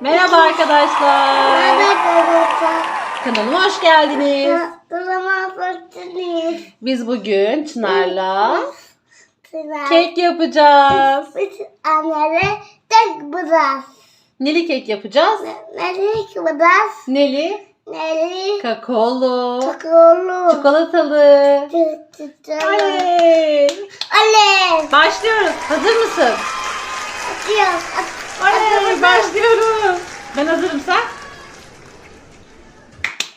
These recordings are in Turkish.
Merhaba arkadaşlar. Kalırsa? Kanalıma hoş geldiniz. Biz bugün Çınar'la kek yapacağız. Biz annere tek bırak. Neli kek yapacağız? Nereye bırak? Neli, Nereye? kakaolu, Çikolata. çikolatalı. Çikolata. Oley! Alev. Başlıyoruz. Hazır mısın? Atıyor. Oley! Başlıyoruz. Ben hazırım sen?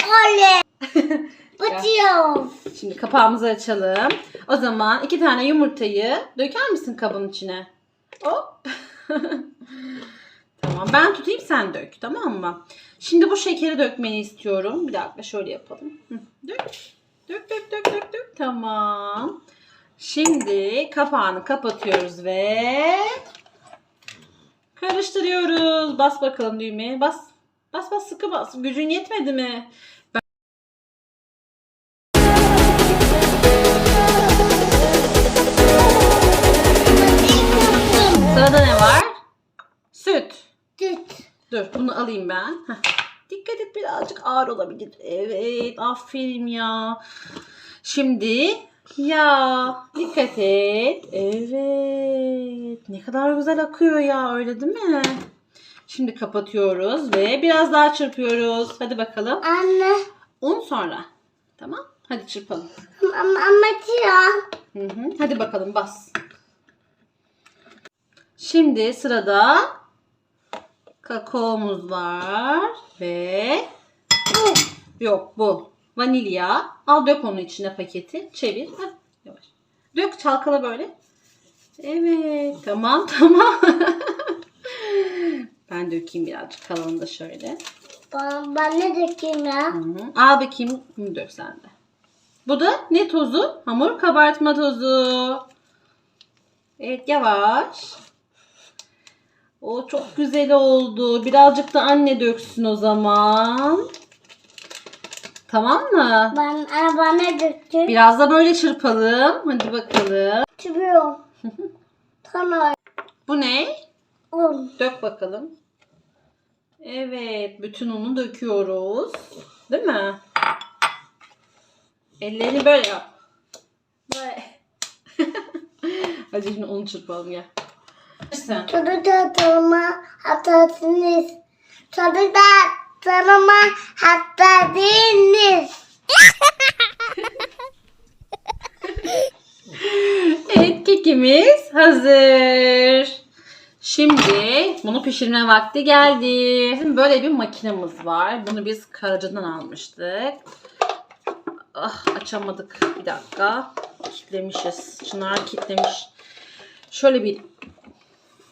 Alev. Atıyor. Şimdi kapağımızı açalım. O zaman iki tane yumurtayı döker misin kabın içine? Hop. tamam ben tutayım sen dök tamam mı? Şimdi bu şekeri dökmeni istiyorum. Bir dakika şöyle yapalım. Dök. Dök dök dök dök dök. Tamam. Şimdi kapağını kapatıyoruz ve karıştırıyoruz. Bas bakalım düğmeye. Bas. Bas bas sıkı bas. Gücün yetmedi mi? Sırada ne var? Süt. Tüt. Dur bunu alayım ben. Heh. Dikkat et birazcık ağır olabilir. Evet aferin ya. Şimdi ya dikkat et. Evet. Ne kadar güzel akıyor ya öyle değil mi? Şimdi kapatıyoruz ve biraz daha çırpıyoruz. Hadi bakalım. Anne. Un sonra. Tamam. Hadi çırpalım. Ama ama. Hı hı. Hadi bakalım bas. Şimdi sırada kakaomuz var ve bu. Yok bu. Vanilya. Al dök onun içine paketi. Çevir. Heh, yavaş. Dök çalkala böyle. Evet. Tamam tamam. ben dökeyim birazcık kalanını da şöyle. Ben, ben ne dökeyim ya? Hı hı. Al bakayım. Bunu dök sen de. Bu da ne tozu? Hamur kabartma tozu. Evet yavaş. O çok güzel oldu. Birazcık da anne döksün o zaman. Tamam mı? Ben, ne döktüm? Biraz da böyle çırpalım. Hadi bakalım. Çiviyorum. Tamam. Bu ne? Un. Dök bakalım. Evet, bütün unu döküyoruz. Değil mi? Ellerini böyle yap. Böyle. Hadi şimdi unu çırpalım gel. Sen. Çocuklar tanıma hatasınız. Çocuklar tanıma hatta değiliz. Evet, kekimiz hazır. Şimdi bunu pişirme vakti geldi. Şimdi böyle bir makinemiz var. Bunu biz Karaca'dan almıştık. Ah açamadık. Bir dakika. Kitlemişiz. Çınar kitlemiş. Şöyle bir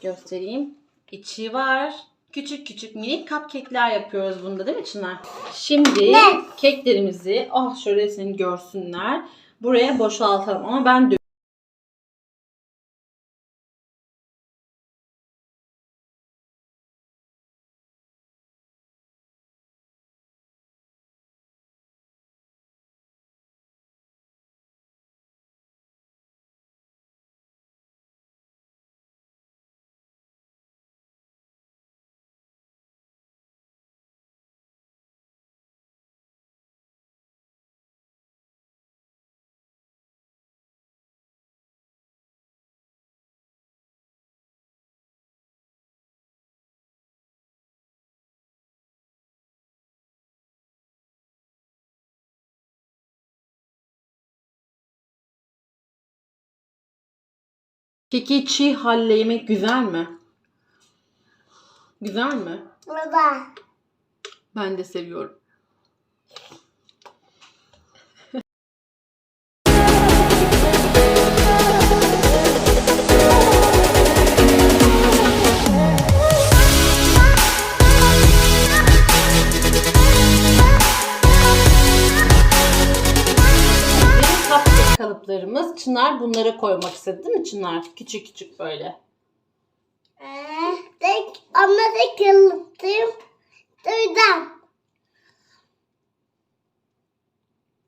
göstereyim. İçi var. Küçük küçük minik cupcake'ler yapıyoruz bunda değil mi Çınar? Şimdi Ne? keklerimizi ah şöyle seni görsünler. Buraya boşaltalım ama ben Peki çiğ halle yemek güzel mi? Güzel mi? Burada. Ben de seviyorum. Çınar bunları koymak istedi değil mi Çınar? Küçük küçük böyle. Ee, tek tek yılıttım. Duydum.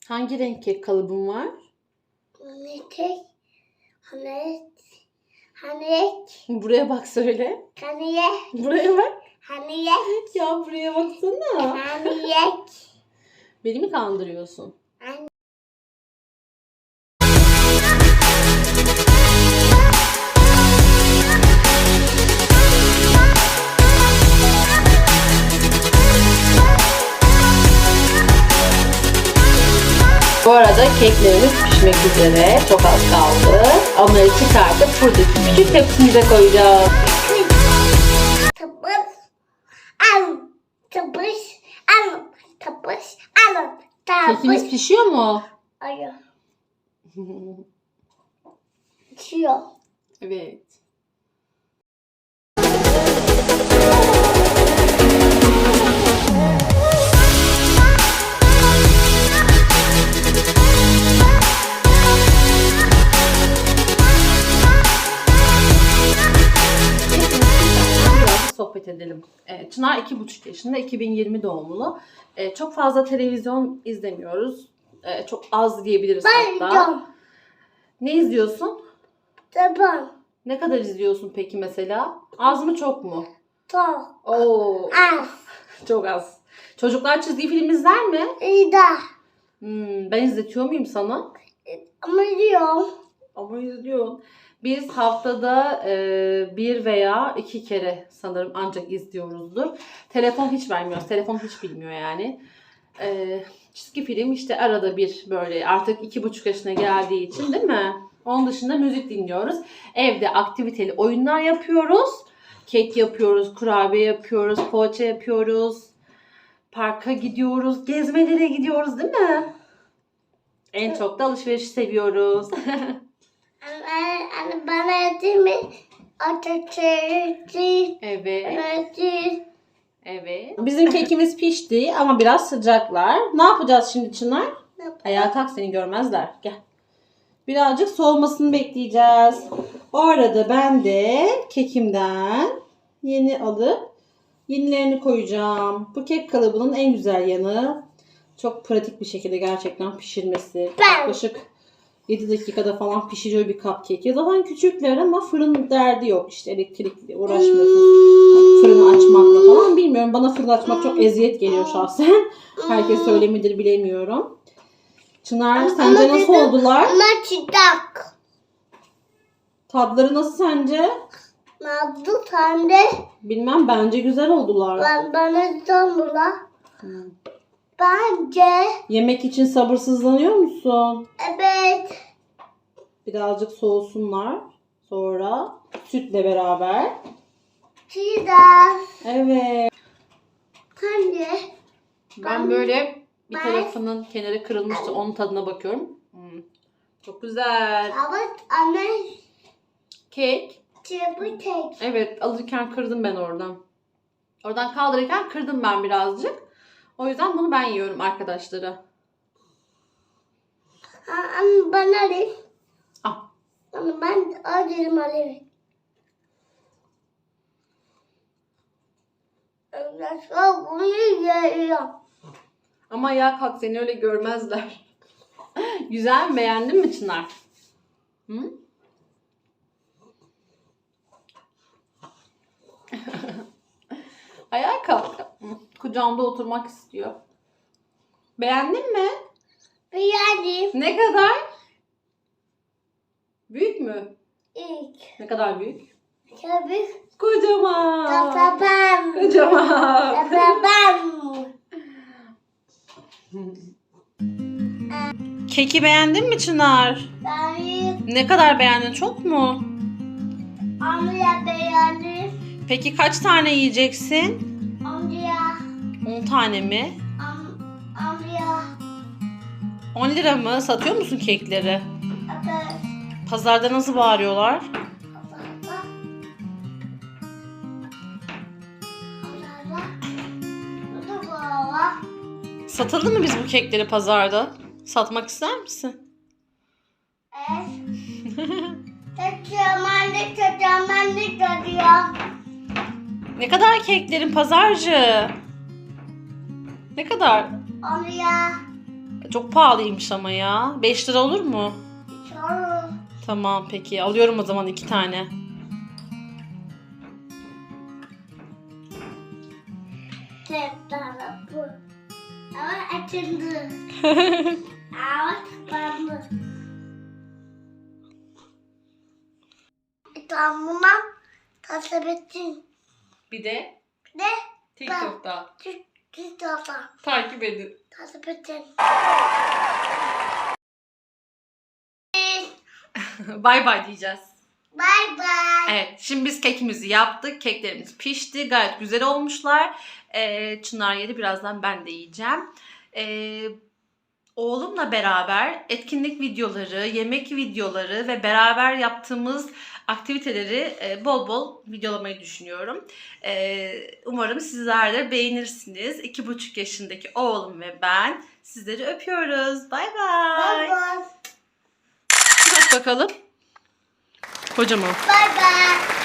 Hangi renk kek kalıbın var? Ne tek? Hani Hani Buraya bak söyle. hani Buraya bak. Hani yek. Ya buraya baksana. Hani yek. Beni mi kandırıyorsun? Arada keklerimiz pişmek üzere. Çok az kaldı. Onları çıkartıp buradaki küçük tepsimize koyacağız. tıpış. Al. Tıpış. Al. Tıpış. Al. Kekimiz Tıpış. pişiyor mu? Ayı. Çiyor. evet. Çınar iki buçuk yaşında, 2020 doğumlu. Ee, çok fazla televizyon izlemiyoruz. Ee, çok az diyebiliriz Ben hatta. yiyeceğim. Ne izliyorsun? Tıpım. Ne kadar izliyorsun peki mesela? Az mı çok mu? Çok. Oo, Az. çok az. Çocuklar çizgi film izler mi? De. Hmm, ben izletiyor muyum sana? Ama diyorum. Ama izliyorsun. Biz haftada e, bir veya iki kere sanırım ancak izliyoruzdur. Telefon hiç vermiyoruz. Telefon hiç bilmiyor yani. E, çizgi film işte arada bir böyle artık iki buçuk yaşına geldiği için değil mi? Onun dışında müzik dinliyoruz. Evde aktiviteli oyunlar yapıyoruz. Kek yapıyoruz, kurabiye yapıyoruz, poğaça yapıyoruz. Parka gidiyoruz, gezmelere gidiyoruz değil mi? En çok da alışveriş seviyoruz. Bana değil mi? Atatürk'ü. Evet. Evet. Bizim kekimiz pişti ama biraz sıcaklar. Ne yapacağız şimdi Çınar? Ayağa kalk seni görmezler. Gel. Birazcık soğumasını bekleyeceğiz. O arada ben de kekimden yeni alıp yenilerini koyacağım. Bu kek kalıbının en güzel yanı çok pratik bir şekilde gerçekten pişirmesi. Ben- Yaklaşık 7 dakikada falan pişiriyor bir cupcake. Zaten küçükler ama fırın derdi yok. İşte elektrikli uğraşmıyorsun fırını açmakla falan bilmiyorum. Bana fırın açmak çok eziyet geliyor şahsen. Herkes öyle midir bilemiyorum. Çınar Ama sence nasıl oldular? Ama çıdak. Tadları nasıl sence? Nazlı sende. Bilmem bence güzel oldular. Ben bana İstanbul'a. Hmm. Bence. Yemek için sabırsızlanıyor musun? Evet. Birazcık soğusunlar. Sonra sütle beraber. Çıdak. Evet. Sence. Ben böyle bir Ben- tarafının kenarı kırılmıştı. Onun tadına bakıyorum. Hmm. Çok güzel. Evet anne. Kek. Çabuk tek. Evet alırken kırdım ben oradan. Oradan kaldırırken kırdım ben birazcık. O yüzden bunu ben yiyorum arkadaşlara. Anne bana alayım. Ah. Anne ben alayım alayım. Nasıl bunu yiyorum. Ama ya kalk seni öyle görmezler. Güzel? Beğendin mi Çınar? Hı? Ayağa kalk. Kucağımda oturmak istiyor. Beğendin mi? Beğendim. Ne kadar? Büyük mü? İlk. Ne kadar büyük? Çabuk. Kocaman. Tatapam. Kocaman. Tatapam. Keki beğendin mi Çınar? Ben Ne kadar beğendin? Çok mu? amca beğendim. Peki kaç tane yiyeceksin? Amca. 10 tane mi? Am, amca. 10 lira mı? Satıyor musun kekleri? Evet. Pazarda nasıl bağırıyorlar? Satıldı mı biz bu kekleri pazarda? Satmak ister misin? Evet. Ne kadar keklerin pazarcı? Ne kadar? Amca. Çok pahalıymış ama ya. 5 lira olur mu? Çocuğum. Tamam peki. Alıyorum o zaman iki tane. Teptana bu. Ama açıldı. Ama tıkandı. Tamam. Tasabettin. Bir de Ne? TikTok'ta Türk TikTok'ta. takip edin. Tasabettin. bay bay diyeceğiz. Bye bye. Evet, şimdi biz kekimizi yaptık. Keklerimiz pişti. Gayet güzel olmuşlar. Ee, Çınar yedi. Birazdan ben de yiyeceğim. Ee, oğlumla beraber etkinlik videoları, yemek videoları ve beraber yaptığımız aktiviteleri e, bol bol videolamayı düşünüyorum. Ee, umarım sizler de beğenirsiniz. İki buçuk yaşındaki oğlum ve ben sizleri öpüyoruz. Bay bay. Bye bye. Bak bakalım. Kocaman. Bye bye.